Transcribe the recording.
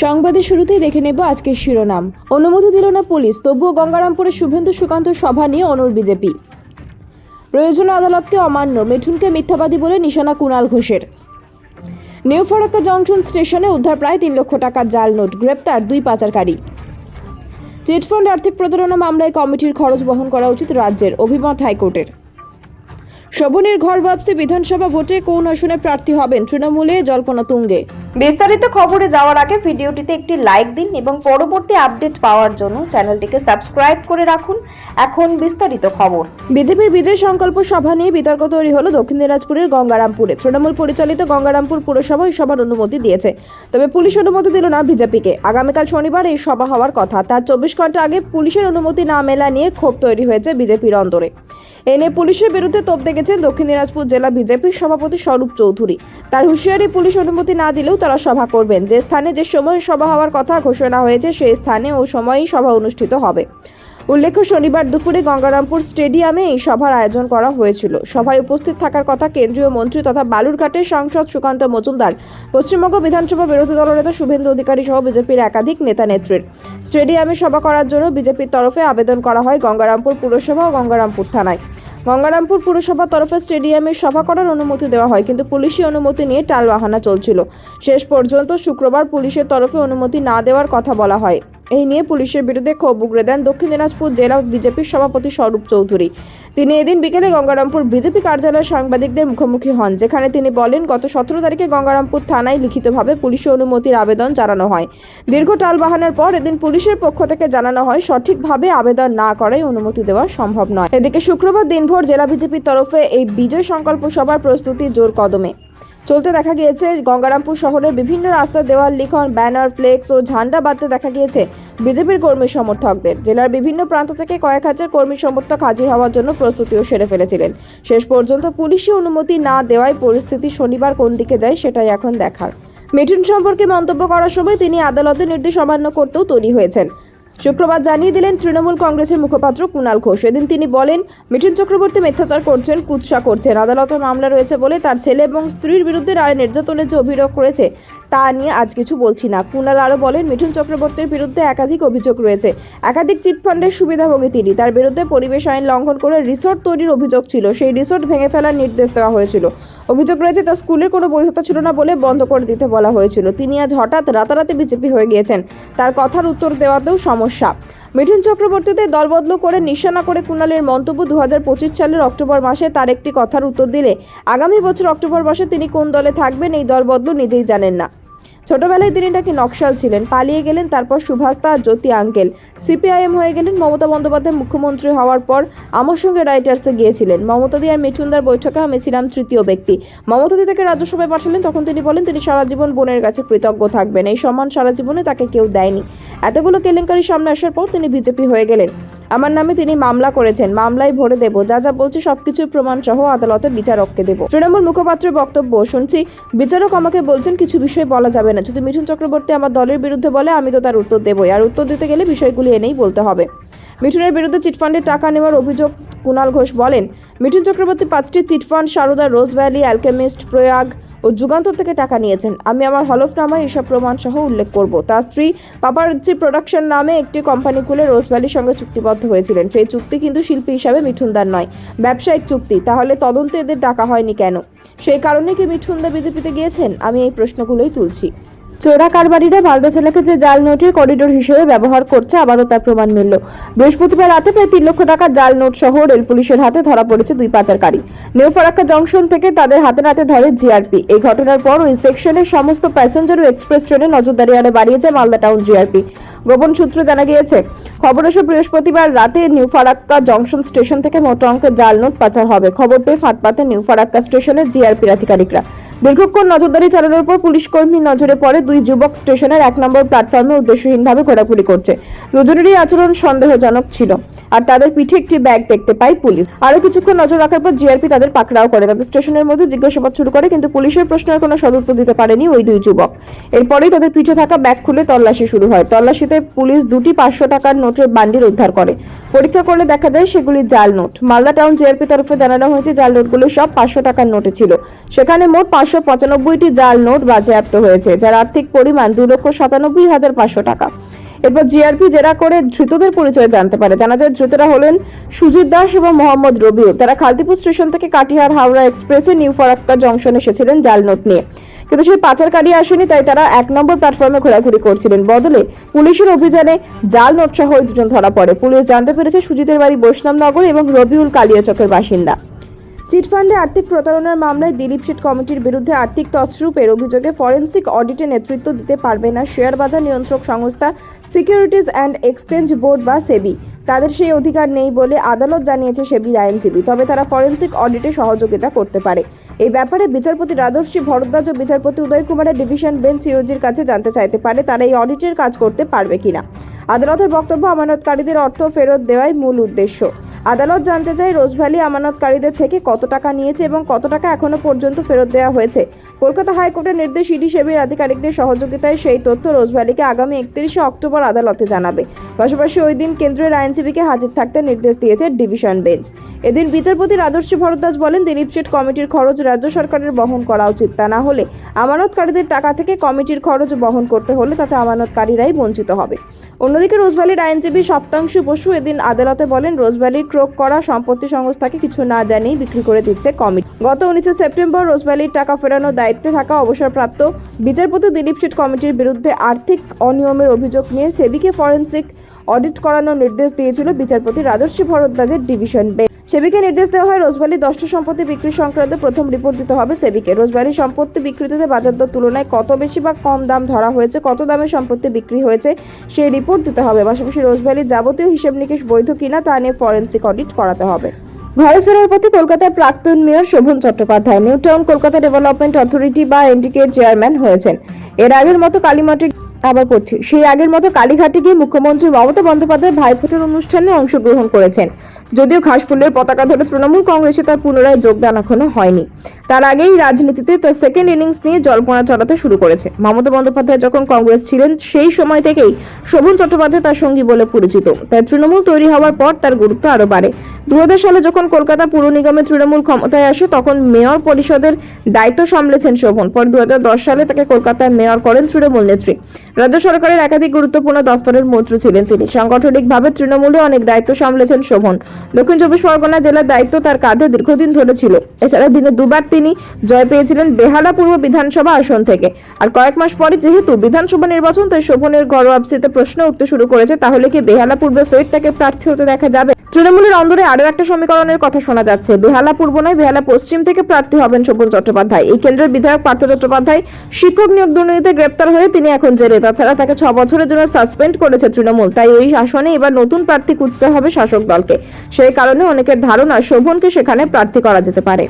সংবাদের শুরুতেই দেখে নেব আজকের শিরোনাম। অনুমতি দিল না পুলিশ, তবুও গঙ্গারামপুরে শুভেন্দু সুকান্ত সভা নিয়ে অনুর বিজেপি। প্রয়োজন আদালতকে অমান্য, মিঠুনকে মিথ্যাবাদী বলে নিশানা কুণাল ঘোষের। নিউ ফরাক্কা জংশন স্টেশনে উদ্ধার প্রায় তিন লক্ষ টাকার জাল নোট, গ্রেপ্তার দুই পাচারকারী। চিটফান্ড আর্থিক প্রতারণা মামলায় কমিটির খরচ বহন করা উচিত রাজ্যের অভিমত হাইকোর্টের। শোভনের ঘর ভাবছে বিধানসভা ভোটে কোন আসনে প্রার্থী হবেন তৃণমূলে জল্পনা তুঙ্গে। বিস্তারিত খবরে যাওয়ার আগে ভিডিওটিতে একটি লাইক দিন এবং পরবর্তী আপডেট পাওয়ার জন্য চ্যানেলটিকে সাবস্ক্রাইব করে রাখুন। এখন বিস্তারিত খবর। বিজেপির বিজয় সংকল্প সভা নিয়ে বিতর্ক তৈরি হলো দক্ষিণ দিনাজপুরের গঙ্গারামপুরে। তৃণমূল পরিচালিত গঙ্গারামপুর পুরসভা এই সভার অনুমতি দিয়েছে। তবে পুলিশ অনুমতি দিল না বিজেপিকে। আগামীকাল শনিবার এই সভা হওয়ার কথা। তার চব্বিশ ঘণ্টা আগে পুলিশের অনুমতি না মেলা নিয়ে ক্ষোভ তৈরি হয়েছে বিজেপির অন্তরে এ নিয়ে পুলিশের বিরুদ্ধে তোপ দেখেছেন দক্ষিণ দিনাজপুর জেলা বিজেপির সভাপতি স্বরূপ চৌধুরী। তার হুঁশিয়ারি পুলিশ অনুমতি না দিলেও তারা সভা করবেন। যে স্থানে যে সময় সভা হওয়ার কথা ঘোষণা হয়েছে, সেই স্থানে ও সময়ই সভা অনুষ্ঠিত হবে। উল্লেখ্য, শনিবার দুপুরে গঙ্গারামপুর স্টেডিয়ামে এই সভার আয়োজন করা হয়েছিল। সভায় উপস্থিত থাকার কথা কেন্দ্রীয় মন্ত্রী তথা বালুরঘাটের সাংসদ সুকান্ত মজুমদার, পশ্চিমবঙ্গ বিধানসভা বিরোধী দলনেতা শুভেন্দু অধিকারী সহ বিজেপির একাধিক নেতা নেত্রীর। স্টেডিয়ামে সভা করার জন্য বিজেপির তরফে আবেদন করা হয় গঙ্গারামপুর পুরসভা ও গঙ্গারামপুর থানায়। গঙ্গারামপুর পুরসভা তরফে স্টেডিয়ামে সভা করার অনুমতি দেওয়া হয়, কিন্তু পুলিশি অনুমতি নিয়ে টালবাহানা চলছিল। শেষ পর্যন্ত শুক্রবার পুলিশের তরফে অনুমতি না দেওয়ার কথা বলা হয়। এই নিয়ে পুলিশের বিরুদ্ধে ক্ষোভ উগড়ে দেন দক্ষিণ দিনাজপুর জেলা বিজেপির সভাপতি স্বরূপ চৌধুরী। তিনি এদিন বিকেলে গঙ্গারামপুর বিজেপি কার্যালয়ে সাংবাদিকদের মুখোমুখি হন, যেখানে তিনি বলেন, গত সতেরো তারিখে গঙ্গারামপুর থানায় লিখিতভাবে পুলিশি অনুমতির আবেদন জানানো হয়। দীর্ঘ টালবাহানার পর এদিন পুলিশের পক্ষ থেকে জানানো হয়, সঠিকভাবে আবেদন না করায় অনুমতি দেওয়া সম্ভব নয়। এদিকে শুক্রবার দিনভর জেলা বিজেপির তরফে এই বিজয় সংকল্প সভার প্রস্তুতি জোর কদমে। চলতে দেখা গিয়েছে, গঙ্গারামপুর শহরের বিভিন্ন রাস্তার দেওয়াল, লিখন, ব্যানার, ফ্লেক্স ও ঝান্ডা বাঁধতে দেখা গিয়েছে বিজেপির কর্মী সমর্থকদের। জেলার বিভিন্ন প্রান্ত থেকে কয়েক হাজার কর্মী সমর্থক হাজির হওয়ার জন্য প্রস্তুতিও সেরে ফেলেছিলেন। শেষ পর্যন্ত পুলিশি অনুমতি না দেওয়ায় পরিস্থিতি শনিবার কোন দিকে যায় সেটাই এখন দেখার। মিঠুন সম্পর্কে মন্তব্য করার সময় তিনি আদালতের নির্দেশ অমান্য করতেও তৈরি হয়েছেন। শুক্রবার জানিয়ে দিলেন তৃণমূল কংগ্রেসের মুখপাত্র কুণাল ঘোষ। এদিন তিনি বলেন, মিঠুন চক্রবর্তী মিথ্যাচার করছেন, কুৎসা করছেন। আদালতে মামলা রয়েছে বলে তার ছেলে এবং স্ত্রীর বিরুদ্ধে রায় নির্যাতনের যে অভিযোগ করেছে তা নিয়ে আজ কিছু বলছি না। কুণাল আরও বলেন, মিঠুন চক্রবর্তীর বিরুদ্ধে একাধিক অভিযোগ রয়েছে। একাধিক চিটফান্ডের সুবিধাভোগী তিনি। তার বিরুদ্ধে পরিবেশ আইন লঙ্ঘন করে রিসোর্ট তৈরির অভিযোগ ছিল। সেই রিসোর্ট ভেঙে ফেলার নির্দেশ দেওয়া হয়েছিল। অভিযোগ রয়েছে তার স্কুলের কোনো বৈধতা ছিল না বলে বন্ধ করে দিতে বলা হয়েছিল। তিনি আজ হঠাৎ রাতারাতি বিজেপি হয়ে গিয়েছেন। তার কথার উত্তর দেওয়াতেও সমস্যা। মিঠুন চক্রবর্তীতে দলবদল করে নিশানা করে কুণালের মন্তব্য দু হাজার পঁচিশ সালের অক্টোবর মাসে তার একটি কথার উত্তর দিলে আগামী বছর অক্টোবর মাসে তিনি কোন দলে থাকবেন এই দলবদল নিজেই জানেন না। ছোটবেলায় তিনি নাকি নকশাল ছিলেন। পালিয়ে গেলেন, তারপর সুভাষতা আর জ্যোতি আঙ্কেল। সিপিআইএম হয়ে গেলেন মমতা বন্দ্যোপাধ্যায় মুখ্যমন্ত্রী হওয়ার পর আমার সঙ্গে রাইটার্সে গিয়েছিলেন। মমতাদি আর মিঠুনদার বৈঠকে আমি ছিলাম তৃতীয় ব্যক্তি। মমতাদি তাকে রাজ্যসভায় পাঠালেন, তখন তিনি বলেন, তিনি সারা জীবন বোনের কাছে কৃতজ্ঞ থাকবেন। এই সম্মান সারা জীবনে তাকে কেউ দেয়নি। এতগুলো কেলেঙ্কারি সামনে আসার পর তিনি বিজেপি হয়ে গেলেন। আমার নামে তিনি মামলা করেছেন। মামলায় ভরে দেব। যা যা বলছে সবকিছুর প্রমাণ সহ আদালতে বিচারককে দেব। তৃণমূল মুখপাত্রের বক্তব্য শুনছি। বিচারক আমাকে বলছেন, কিছু বিষয় বলা যাবে না। যদি মিঠুন চক্রবর্তী আমার দলের বিরুদ্ধে বলে, আমি তো তার উত্তর দেবই। আর উত্তর দিতে গেলে বিষয়গুলি এনেই বলতে হবে। মিঠুনের বিরুদ্ধে চিটফান্ডের টাকা নেওয়ার অভিযোগ কুণাল ঘোষ বলেন, মিঠুন চক্রবর্তী পাঁচটি chit fund Saradha, Rose Valley, Alchemist, Prayag ও যুগান্তর থেকে টাকা নিয়েছেন। আমি আমার হলফনামায় এসব প্রমাণ সহ উল্লেখ করব। তার স্ত্রী পাপারজি প্রোডাকশন নামে একটি কোম্পানি খুলে রোজভ্যালির সঙ্গে চুক্তিবদ্ধ হয়েছিলেন। সেই চুক্তি কিন্তু শিল্পী হিসাবে মিঠুনদার নয়, ব্যবসায়িক চুক্তি। তাহলে তদন্তে এদের ডাকা হয়নি কেন? সেই কারণে কি মিঠুনদা বিজেপিতে গিয়েছেন? আমি এই প্রশ্নগুলোই তুলছি। চোরা কারবারিরা মালদা জেলাকে যে জাল নোটের করিডোর হিসেবে ব্যবহার করছে, আবারও তার প্রমাণ মিলল। বৃহস্পতিবার রাতে প্রায় তিন লক্ষ টাকার জাল নোট সহ রেল পুলিশের হাতে ধরা পড়েছে দুই পাচারকারী। নিউ ফারাক্কা জংশন থেকে তাদের হাতে নাতে ধরে জিআরপি। এই ঘটনার পর ওই সেকশনের সমস্ত প্যাসেঞ্জার ও এক্সপ্রেস ট্রেনে নজরদারি আরে বাড়িয়েছে মালদা টাউন জিআরপি। গোপন সূত্রে জানা গিয়েছে, খবর এসে বৃহস্পতিবার রাতে নিউ ফারাক্কা জংশন স্টেশন থেকে মোটা অঙ্কের জাল নোট পাচার হবে। খবর পেয়ে ফাঁদ পাতে নিউ ফারাক্কা স্টেশনের জিআরপির আধিকারিকরা। দীর্ঘক্ষণ নজরদারি চালানোর পর পুলিশ কর্মীর নজরে পড়ে দুই যুবক স্টেশনের এক নম্বর প্ল্যাটফর্মে উদ্দেশ্যহীনভাবে ঘোরাঘুরি করছে। দুজনেরই আচরণ সন্দেহজনক ছিল। আর তাদের পিঠে একটি ব্যাগ দেখতে পায় পুলিশ। আরও কিছুক্ষণ নজর রাখার পর জিআরপি তাদের পাকড়াও করে। তাদের স্টেশনের মধ্যে জিজ্ঞাসাবাদ শুরু করে, কিন্তু পুলিশের প্রশ্নের কোনো সদুত্তর দিতে পারেনি ওই দুই যুবক। এরপরেই তাদের পিঠে থাকা ব্যাগ খুলে তল্লাশি শুরু হয়। তল্লাশিতে পুলিশ দুটি পাঁচশো টাকার নোটের বান্ডিল উদ্ধার করে। পরীক্ষা করলে দেখা যায় সেগুলি জাল নোট। মালদা টাউন জিআরপি তরফে জানানো হয়েছে জাল নোটগুলো সব পাঁচশো টাকার নোটে ছিল। সেখানে মোট পাঁচশো পঁচানব্বইটি জাল নোট বাজেয়াপ্ত হয়েছে, যার আর্থিক পরিমাণ দু লক্ষ সাতানব্বই হাজার পাঁচশো টাকা। এরপর জিআরপি জেরা করে ধৃতদের পরিচয় জানতে পারে। জানা যায়, ধৃতরা হলেন সুজিত দাস এবং মোহাম্মদ রবিউল তারা খালতিপুর স্টেশন থেকে কাটিহার হাওড়া এক্সপ্রেসে নিউ ফরাক্কা জংশন এসেছিলেন জাল নোট নিয়ে। কিন্তু সেই পাচারকারী আসেনি, তাই তারা এক নম্বর প্ল্যাটফর্মে ঘোরাঘুরি করছিলেন। বদলে পুলিশের অভিযানে জাল নোট সহ দুজন ধরা পড়ে। পুলিশ জানতে পেরেছে সুজিতের বাড়ি বৈষ্ণবনগর এবং রবিউল কালিয়াচকের বাসিন্দা। চিটফান্ডে আর্থিক প্রতারণার মামলায় দিলীপ শেঠ কমিটির বিরুদ্ধে আর্থিক তছরূপের অভিযোগে ফরেন্সিক অডিটে নেতৃত্ব দিতে পারবে না শেয়ার বাজার নিয়ন্ত্রক সংস্থা সিকিউরিটিজ অ্যান্ড এক্সচেঞ্জ বোর্ড বা সেবি। তাদের সেই অধিকার নেই বলে আদালত জানিয়েছে সেবির আইনজীবী। তবে তারা ফরেন্সিক অডিটে সহযোগিতা করতে পারে। এই ব্যাপারে বিচারপতি রাজর্ষি ভরদ্বাজ ও বিচারপতি উদয় কুমারের ডিভিশন বেঞ্চ সিওজির কাছে জানতে চাইতে পারে তারা এই অডিটের কাজ করতে পারবে কিনা। আদালতের বক্তব্য আমানতকারীদের অর্থ ফেরত দেওয়াই মূল উদ্দেশ্য। আদালত জানতে চায় রোজভ্যালি আমানতকারীদের থেকে কত টাকা নিয়েছে এবং কত টাকা এখনও পর্যন্ত ফেরত দেওয়া হয়েছে। কলকাতা হাইকোর্টের নির্দেশ ইডি সেবির আধিকারিকদের সহযোগিতায় সেই তথ্য রোজভ্যালিকে আগামী একত্রিশে অক্টোবর আদালতে জানাবে। পাশাপাশি ওই দিন কেন্দ্রের আইনজীবীকে হাজির থাকতে নির্দেশ দিয়েছে ডিভিশন বেঞ্চ। এদিন বিচারপতি রাজর্ষি ভরদ্বাজ বলেন, দিলীপ শেঠ কমিটির খরচ রাজ্য সরকারের বহন করা উচিত। তা না হলে আমানতকারীদের টাকা থেকে কমিটির খরচ বহন করতে হলে তাতে আমানতকারীরাই বঞ্চিত হবে। অন্যদিকে রোজভ্যালির আইনজীবী সপ্তাংশু বসু এদিন আদালতে বলেন রোজভ্যালি ক্রোক করা সম্পত্তি সংস্থাকে কিছু না জানিয়ে বিক্রি করে দিচ্ছে কমিটি। গত উনিশে সেপ্টেম্বর রোজভ্যালির টাকা ফেরানোর দায়িত্বে থাকা অবসরপ্রাপ্ত বিচারপতি দিলীপ শেঠ কমিটির বিরুদ্ধে আর্থিক অনিয়মের অভিযোগ নিয়ে সেবিকে ফরেন্সিক অডিট করানোর নির্দেশ দিয়েছিল বিচারপতি রাজস্বী ভরদ্বাজের ডিভিশন বেঞ্চ। সেবিকে নির্দেশ দেওয়া হয় রোজভ্যালি দশটি সম্পত্তি বিক্রি সংক্রান্ত প্রথম রিপোর্ট দিতে হবে সেবিকে। রোজভ্যালি সম্পত্তি বিক্রিতে বাজার দর তুলনায় কত বেশি বা কম দাম ধরা হয়েছে, কত দামে সম্পত্তি বিক্রি হয়েছে, সেই রিপোর্ট দিতে হবে। পাশাপাশি রোজভ্যালির যাবতীয় হিসেব নিকেশ বৈধ কিনা তা নিয়ে ফরেন্সিক অডিট করাতে হবে। ঘরে ফেরার পথে কলকাতার প্রাক্তন mayor Sovan Chattopadhyay New Town Kolkata development authority বা এনডিকের চেয়ারম্যান হয়েছেন। এর আগের মতো কালীমাটি আবার পড়ছি। সেই আগের মতো কালীঘাটে গিয়ে মুখ্যমন্ত্রী মমতা বন্দ্যোপাধ্যায় ভাইফোঁটার অনুষ্ঠানে অংশগ্রহণ করেছেন। যদিও ঘাসফুলের পতাকা ধরে তৃণমূল কংগ্রেসে তার পুনরায় যোগদান এখনও হয়নি। তার আগেই রাজনীতিতে তার সেকেন্ড ইনিংস নিয়ে জল্পনা চড়াতে শুরু করেছে। মমতা বন্দ্যোপাধ্যায় যখন কংগ্রেস ছিলেন, সেই সময় থেকেই শোভন চট্টোপাধ্যায় তার সঙ্গী বলে পরিচিত। তাই তৃণমূল তৈরি হওয়ার পর তার গুরুত্ব আরও বাড়ে। দু সালে যখন কলকাতা পুর নিগমে তৃণমূল ক্ষমতায় আসে, তখন মেয়র পরিষদের দায়িত্ব সামলেছেন শোভন। পর দু সালে তাকে কলকাতায় মেয়র করেন তৃণমূল নেত্রী। রাজ্য সরকারের একাধিক গুরুত্বপূর্ণ দফতরের মন্ত্রী ছিলেন তিনি। সাংগঠনিকভাবে তৃণমূলে অনেক দায়িত্ব সামলেছেন শোভন। দক্ষিণ চব্বিশ পরগনা জেলার দায়িত্ব তার কাঁধে দীর্ঘদিন ধরে ছিল। এছাড়া দিনে দুবার তিনি জয় পেয়েছিলেন বেহালা পূর্ব বিধানসভা আসন থেকে। আর কয়েক মাস পরে যেহেতু বিধানসভা নির্বাচন, তাই শোভনের ঘরোয়াপসিতে প্রশ্ন উঠতে শুরু করেছে, তাহলে কি বেহালা পূর্বে ফের তাকে প্রার্থী হতে দেখা যাবে? তৃণমূলের অন্দরে আরও একটা সমীকরণের কথা শোনা যাচ্ছে। বেহালা পূর্ব নয়, বেহালা পশ্চিম থেকে প্রার্থী হবেন শোভন চট্টোপাধ্যায়। এই কেন্দ্রের বিধায়ক পার্থ চট্টোপাধ্যায় শিক্ষক নিয়োগ দুর্নীতিতে গ্রেপ্তার হয়ে তিনি এখন জেলে। তাছাড়া তাকে ছ বছরের জন্য সাসপেন্ড করেছে তৃণমূল। তাই এই আসনে এবার নতুন প্রার্থী খুঁজতে হবে শাসক দলকে। সেই কারণে অনেকের ধারণা শোভনকে সেখানে প্রার্থী করা যেতে পারে।